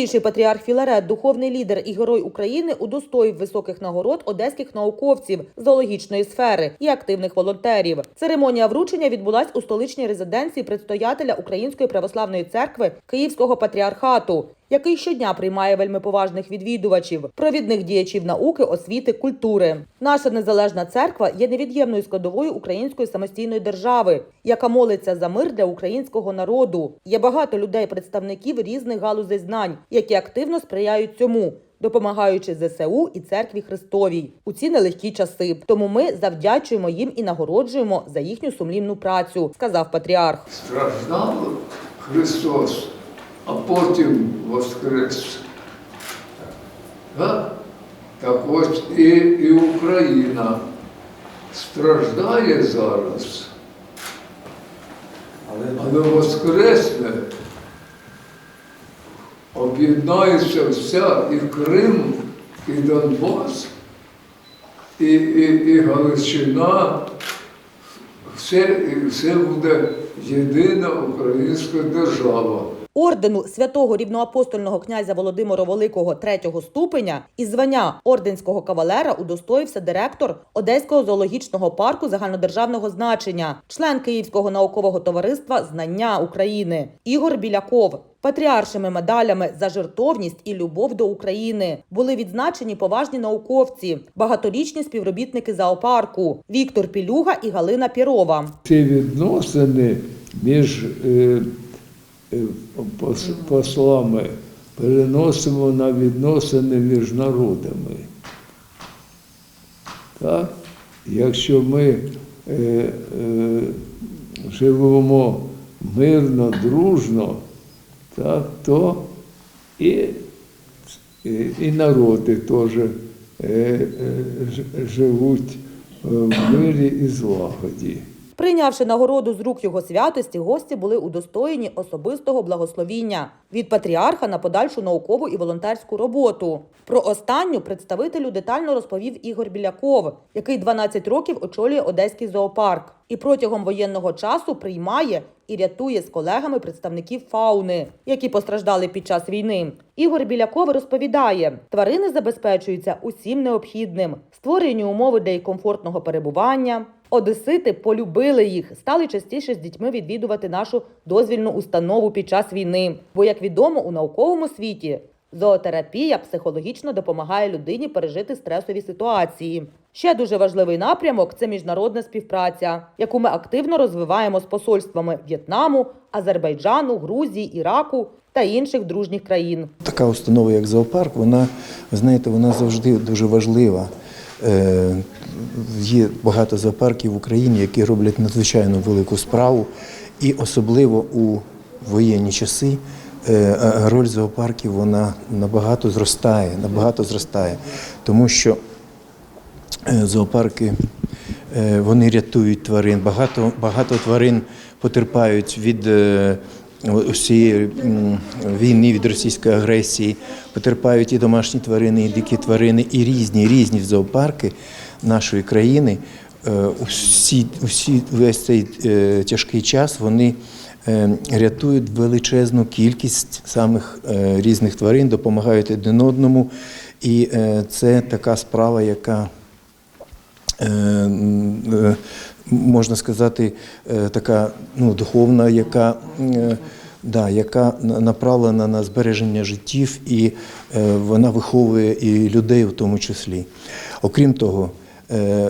Святійший патріарх Філарет, духовний лідер і герой України, удостоїв високих нагород одеських науковців зоологічної сфери і активних волонтерів. Церемонія вручення відбулась у столичній резиденції предстоятеля Української православної церкви Київського патріархату. Який щодня приймає вельми поважних відвідувачів, провідних діячів науки, освіти, культури. Наша незалежна церква є невід'ємною складовою української самостійної держави, яка молиться за мир для українського народу. Є багато людей, представників різних галузей знань, які активно сприяють цьому. Допомагаючи ЗСУ і церкві Христовій у ці нелегкі часи, тому ми завдячуємо їм і нагороджуємо за їхню сумлінну працю, сказав патріарх. страждав Христос, а потім воскрес. Так? Так ось і, і Україна страждає зараз, але воскресне, об'єднається вся і Крим, і Донбас, і, і, і Галичина, все, все буде єдина українська держава. Ордену святого рівноапостольного князя Володимира Великого третього ступеня і звання орденського кавалера удостоївся директор Одеського зоологічного парку загальнодержавного значення, член Київського наукового товариства Знання України Ігор Біляков. Патріаршими медалями за жертовність і любов до України були відзначені поважні науковці, багаторічні співробітники зоопарку Віктор Пілюга і Галина Пірова. Ці відносини між е, послами переносимо на відносини між народами. Так? Якщо ми е, е, живемо мирно, дружно, так, то і, і, і народи теж е, е, живуть е, в мирі і злагоді. Прийнявши нагороду з рук його святості, гості були удостоєні особистого благословіння від патріарха на подальшу наукову і волонтерську роботу. Про останню представителю детально розповів Ігор Біляков, який 12 років очолює Одеський зоопарк і протягом воєнного часу приймає і рятує з колегами представників фауни, які постраждали під час війни. Ігор Біляков розповідає, тварини забезпечуються усім необхідним, створені умови для їх комфортного перебування. Одесити полюбили їх, стали частіше з дітьми відвідувати нашу дозвільну установу під час війни. Бо, як відомо, у науковому світі зоотерапія психологічно допомагає людині пережити стресові ситуації. Ще дуже важливий напрямок це міжнародна співпраця, яку ми активно розвиваємо з посольствами В'єтнаму, Азербайджану, Грузії, Іраку та інших дружніх країн. Така установа, як зоопарк, вона, знаєте, вона завжди дуже важлива. Е, Є багато зоопарків в Україні, які роблять надзвичайно велику справу, і особливо у воєнні часи е, роль зоопарків вона набагато зростає, набагато зростає, тому що е, зоопарки вони рятують тварин. Багато, багато тварин потерпають від усієї війни, від російської агресії, потерпають і домашні тварини, і дикі тварини, і різні різні зоопарки нашої країни. Е, Усі, усі весь цей е, тяжкий час вони е, рятують величезну кількість самих різних тварин, допомагають один одному. І це така справа, яка можна сказати, е, така ну, духовна, яка, е, да, яка направлена на збереження життів, і е, вона виховує і людей в тому числі. Окрім того,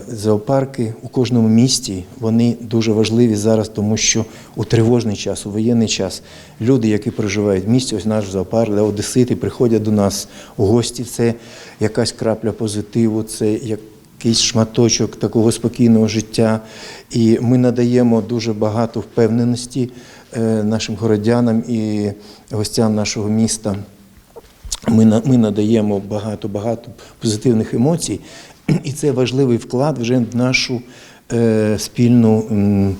зоопарки у кожному місті вони дуже важливі зараз, тому що у тривожний час, у воєнний час люди, які проживають в місті, ось наш зоопарк, де одесити приходять до нас у гості. Це якась крапля позитиву, це як якийсь шматочок такого спокійного життя. І ми надаємо дуже багато впевненості е, нашим городянам і гостям нашого міста. Ми, ми надаємо багато-багато позитивних емоцій, і це важливий вклад вже в нашу е, спільну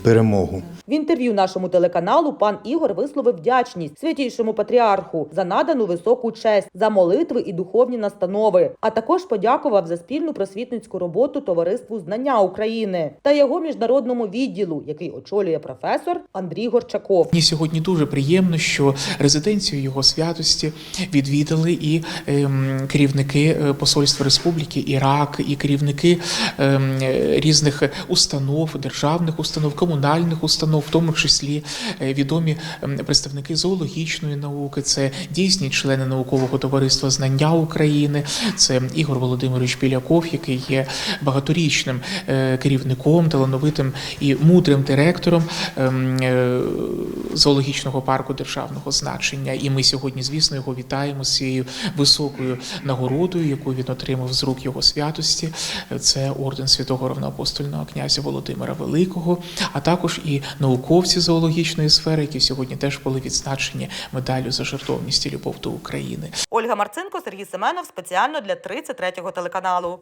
перемогу. В інтерв'ю нашому телеканалу пан Ігор висловив вдячність святійшому патріарху за надану високу честь, за молитви і духовні настанови, а також подякував за спільну просвітницьку роботу товариству знання України та його міжнародному відділу, який очолює професор Андрій Горчаков. Мені сьогодні дуже приємно, що резиденцію його святості відвідали і ем, керівники е, посольства Республіки Ірак, і керівники ем, е, різних установ, державних установ, комунальних установ, в тому числі е, відомі представники зоологічної науки, це дійсні члени наукового товариства знання України, це Ігор Володимирович Біляков, який є багаторічним е, керівником, талановитим і мудрим директором ем, е, зоологічного парку державного значення. І ми сьогодні, звісно, його вітаємо з цією високою нагородою, яку він отримав з рук його святості. Це орден святого равноапостольного князя Володимира Великого, а також і науковці зоологічної сфери, які сьогодні теж були відзначені медаллю за жертовність і любов до України. Ольга Марцинко, Сергій Семенов спеціально для 33-го телеканалу.